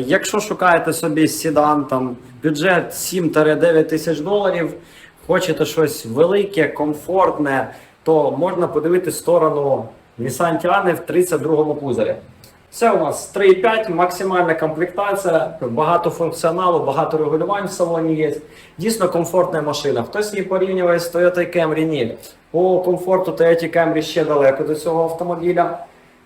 Якщо шукаєте собі седан, там бюджет 7-9 тисяч доларів, хочете щось велике, комфортне, то можна подивитися сторону Nissan Tiana в 32-му кузові. Це у нас 3,5, максимальна комплектація, багато функціоналу, багато регулювань в салоні є. Дійсно комфортна машина. Хтось її порівнює з Toyota Camry, ні. По комфорту Toyota Camry ще далеко до цього автомобіля.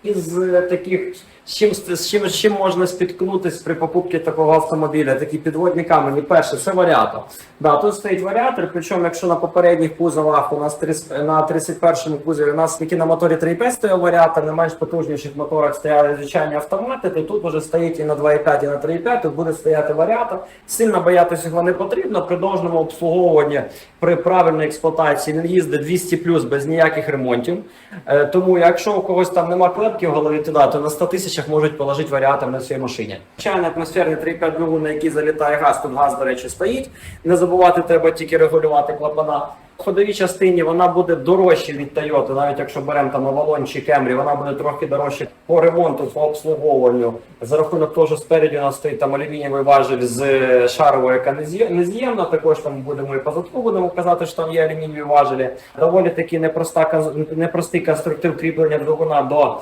Із е, таких, з чим, з чим, з чим можна спіткнутися при покупці такого автомобіля, такі підводні камені. Перше, це варіатор. Да, тут стоїть варіатор, причому якщо на попередніх кузовах у нас 30, на 31-му кузові у нас тільки на моторі 3.5 стояв варіатор, на менш потужніших моторах стояли звичайні автомати, то тут вже стоїть і на 2.5, і на 3.5, тут буде стояти варіатор. Сильно боятися його не потрібно. При должному обслуговуванні при правильній експлуатації він їздить 200 плюс без ніяких ремонтів. Е, тому якщо у когось там нема клепки в голові, то, да, то на 100 тисячах можуть положити варіатор на цій машині. Звичайно, атмосферний 3.5 двигун, на який залітає газ, тут газ, до речі, стоїть. Не забувати треба тільки регулювати клапана. В ходовій частині вона буде дорожче від Toyota, навіть якщо беремо там Avalon чи Camry, вона буде трохи дорожче по ремонту, по обслуговуванню. За рахунок того, що спереді у нас стоїть там алюмінієвий важель з шаровою, яка нез'є- нез'ємна. Також там будемо і по задку будемо казати, що там є алюмінієві важелі. Доволі таки непроста непростий конструктив кріплення двигуна до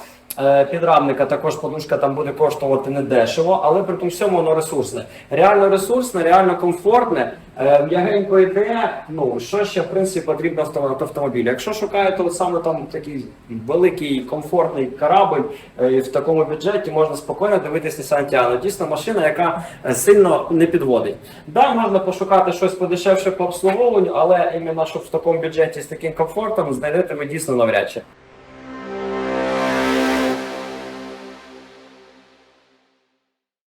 підрамника. Також подушка там буде коштувати не дешево, але при тому всьому воно ресурсне. Реально ресурсне, реально комфортне. Е, М'ягенько йде. Ну що ще в принципі потрібно в автомобілі. Якщо шукаєте саме там такий великий комфортний корабль е, в такому бюджеті, можна спокійно дивитися Tiana. Дійсно машина, яка е, сильно не підводить. Да, можна пошукати щось подешевше по обслуговуванню, але іменно що в такому бюджеті з таким комфортом знайдете ви дійсно навряд чи.